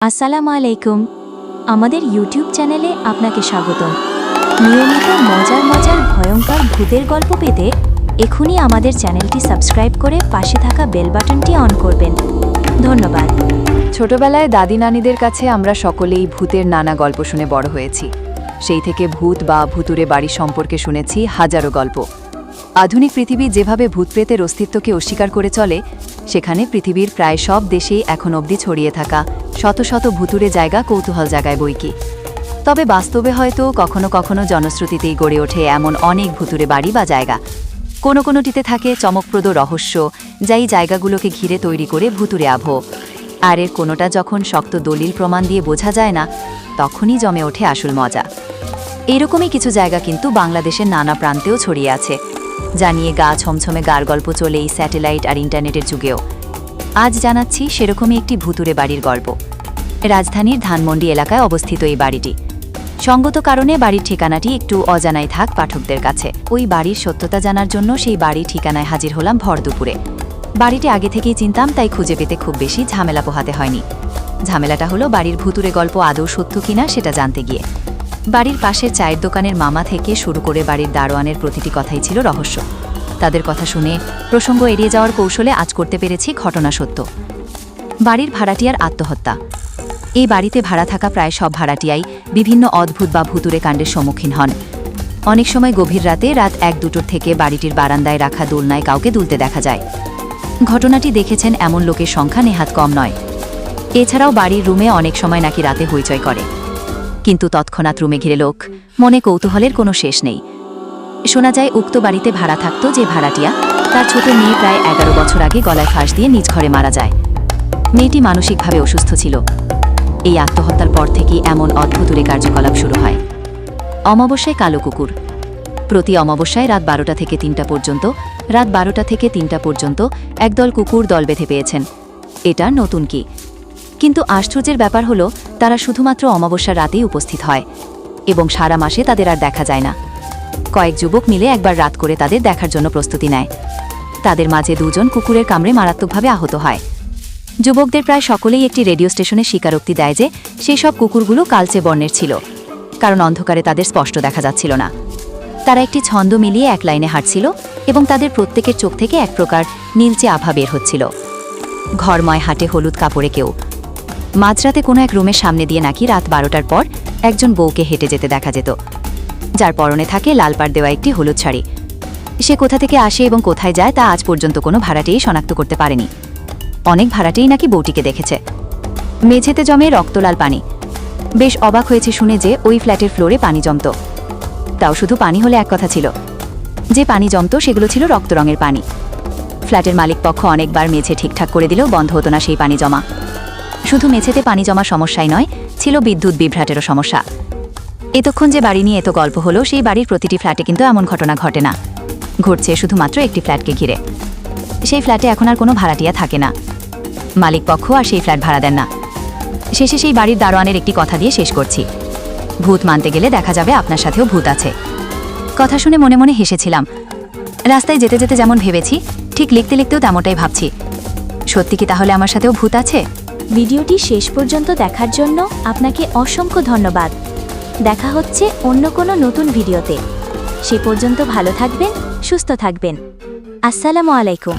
আসসালামু আলাইকুম আমাদের ইউটিউব চ্যানেলে আপনাকে স্বাগতম। নিয়মিত মজার মজার ভয়ঙ্কর ভূতের গল্প পেতে এখনই আমাদের চ্যানেলটি সাবস্ক্রাইব করে পাশে থাকা বেল বাটনটি অন করবেন। ধন্যবাদ। ছোটবেলায় দাদি নানিদের কাছে আমরা সকলেই ভূতের নানা গল্প শুনে বড় হয়েছি। সেই থেকে ভূত বা ভুতুরে বাড়ি সম্পর্কে শুনেছি হাজারো গল্প। আধুনিক পৃথিবী যেভাবে ভূতপ্রেতের অস্তিত্বকে অস্বীকার করে চলে সেখানে পৃথিবীর প্রায় সব দেশেই এখন অবধি ছড়িয়ে থাকা শত শত ভুতুরে জায়গা কৌতূহল জায়গায় বইকি তবে বাস্তবে হয়তো কখনো কখনো জনশ্রুতিতেই গড়ে ওঠে এমন অনেক ভুতুরে বাড়ি বা জায়গা। কোনো কোনোটিতে থাকে চমকপ্রদ রহস্য, যা এই জায়গাগুলোকে ঘিরে তৈরি করে ভুতুরে আবহ। আর এর কোনোটা যখন শক্ত দলিল প্রমাণ দিয়ে বোঝা যায় না, তখনই জমে ওঠে আসল মজা। এরকমই কিছু জায়গা কিন্তু বাংলাদেশের নানা প্রান্তেও ছড়িয়ে আছে। যা নিয়ে গা ছমছমে গার গল্প চলে এই স্যাটেলাইট আর ইন্টারনেটের যুগেও। আজ জানাচ্ছি সেরকমই একটি ভুতুরে বাড়ির গল্প। রাজধানীর ধানমন্ডি এলাকায় অবস্থিত এই বাড়িটি। সঙ্গত কারণে বাড়ির ঠিকানাটি একটু অজানাই থাক পাঠকদের কাছে। ওই বাড়ির সত্যতা জানার জন্য সেই বাড়ির ঠিকানায় হাজির হলাম ভর দুপুরে। বাড়িটি আগে থেকেই চিনতাম, তাই খুঁজে পেতে খুব বেশি ঝামেলা পোহাতে হয়নি। ঝামেলাটা হলো বাড়ির ভুতুরে গল্প আদৌ সত্য কিনা সেটা জানতে গিয়ে। বাড়ির পাশের চায়ের দোকানের মামা থেকে শুরু করে বাড়ির দারোয়ানের প্রতিটি কথাই ছিল রহস্য। তাদের কথা শুনে প্রসঙ্গ এড়িয়ে যাওয়ার কৌশলে আজ করতে পেরেছি ঘটনা সত্য। বাড়ির ভাড়াটিয়ার আত্মহত্যা। এই বাড়িতে ভাড়া থাকা প্রায় সব ভাড়াটিয়াই বিভিন্ন অদ্ভুত বা ভুতুরে কাণ্ডের সম্মুখীন হন। অনেক সময় গভীর রাতে রাত এক দুটোর থেকে বাড়িটির বারান্দায় রাখা দোলনায় কাউকে দুলতে দেখা যায়। ঘটনাটি দেখেছেন এমন লোকের সংখ্যা নেহাত কম নয়। এছাড়াও বাড়ির রুমে অনেক সময় নাকি রাতে হইচই করে। কিন্তু তৎক্ষণাৎ রুমে ঘিরে লোক। মনে কৌতূহলের কোনো শেষ নেই। শোনা যায়, উক্ত বাড়িতে ভাড়া থাকত যে ভাড়াটিয়া, তার ছোট মেয়ে প্রায় এগারো বছর আগে গলায় ফাঁস দিয়ে নিজ ঘরে মারা যায়। মেয়েটি মানসিকভাবে অসুস্থ ছিল। এই আত্মহত্যার পর থেকেই এমন অদ্ভুতুরে কার্যকলাপ শুরু হয়। অমাবস্যায় কালো কুকুর। প্রতি অমাবস্যায় রাত বারোটা থেকে তিনটা পর্যন্ত, রাত বারোটা থেকে তিনটা পর্যন্ত একদল কুকুর দল বেঁধে পেয়েছেন। এটা নতুন কি? কিন্তু আশ্চর্যের ব্যাপার হলো তারা শুধুমাত্র অমাবস্যার রাতেই উপস্থিত হয় এবং সারা মাসে তাদের আর দেখা যায় না। কয়েক যুবক মিলে একবার রাত করে তাদের দেখার জন্য প্রস্তুতি নেয়। তাদের মাঝে দুজন কুকুরের কামড়ে মারাত্মকভাবে আহত হয়। যুবকদের প্রায় সকলেই একটি রেডিও স্টেশনে স্বীকারোক্তি দেয় যে সেই সব কুকুরগুলো কালচে বর্ণের ছিল, কারণ অন্ধকারে তাদের স্পষ্ট দেখা যাচ্ছিল না। তারা একটি ছন্দ মিলিয়ে এক লাইনে হাঁটছিল এবং তাদের প্রত্যেকের চোখ থেকে এক প্রকার নীলচে আভা বের হচ্ছিল। ঘরময় হাটে হলুদ কাপড়ে কেউ মাঝরাতে কোনো এক রুমের সামনে দিয়ে নাকি রাত বারোটার পর একজন বউকে হেঁটে যেতে দেখা যেত। যার পরনে থাকে লাল পাড় দেওয়া একটি হলুদ শাড়ি। সে কোথা থেকে আসে এবং কোথায় যায় তা আজ পর্যন্ত কোনো ভাড়াটেই শনাক্ত করতে পারেনি। অনেক ভাড়াটেই নাকি বউটিকে দেখেছে। মেঝেতে জমে রক্তলাল পানি। বেশ অবাক হয়েছে শুনে যে ওই ফ্ল্যাটের ফ্লোরে পানি জমত। তাও শুধু পানি হলে এক কথা ছিল। যে পানি জমত সেগুলো ছিল রক্ত রঙের পানি। ফ্ল্যাটের মালিক পক্ষ অনেকবার মেঝে ঠিকঠাক করে দিলেও বন্ধ হতো না সেই পানি জমা। শুধু মেঝেতে পানি জমা সমস্যাই নয়, ছিল বিদ্যুৎ বিভ্রাটেরও সমস্যা। এতক্ষণ যে বাড়ি নিয়ে এত গল্প হলো, সেই বাড়ির প্রতিটি ফ্ল্যাটে কিন্তু এমন ঘটনা ঘটে না। ঘটছে শুধুমাত্র একটি ফ্ল্যাটকে ঘিরে। সেই ফ্ল্যাটে এখন আর কোনো ভাড়াটিয়া থাকে না। মালিক পক্ষ আর সেই ফ্ল্যাট ভাড়া দেন না। শেষে সেই বাড়ির দারোয়ানের একটি কথা দিয়ে শেষ করছি। ভূত মানতে গেলে দেখা যাবে আপনার সাথেও ভূত আছে। কথা শুনে মনে মনে হেসেছিলাম। রাস্তায় যেতে যেতে যেমন ভেবেছি, ঠিক লিখতে লিখতেও তেমনটাই ভাবছি। সত্যি কি তাহলে আমার সাথেও ভূত আছে? ভিডিওটি শেষ পর্যন্ত দেখার জন্য আপনাকে অসংখ্য ধন্যবাদ। দেখা হচ্ছে অন্য কোনো নতুন ভিডিওতে। সে পর্যন্ত ভালো থাকবেন, সুস্থ থাকবেন। আসসালামু আলাইকুম।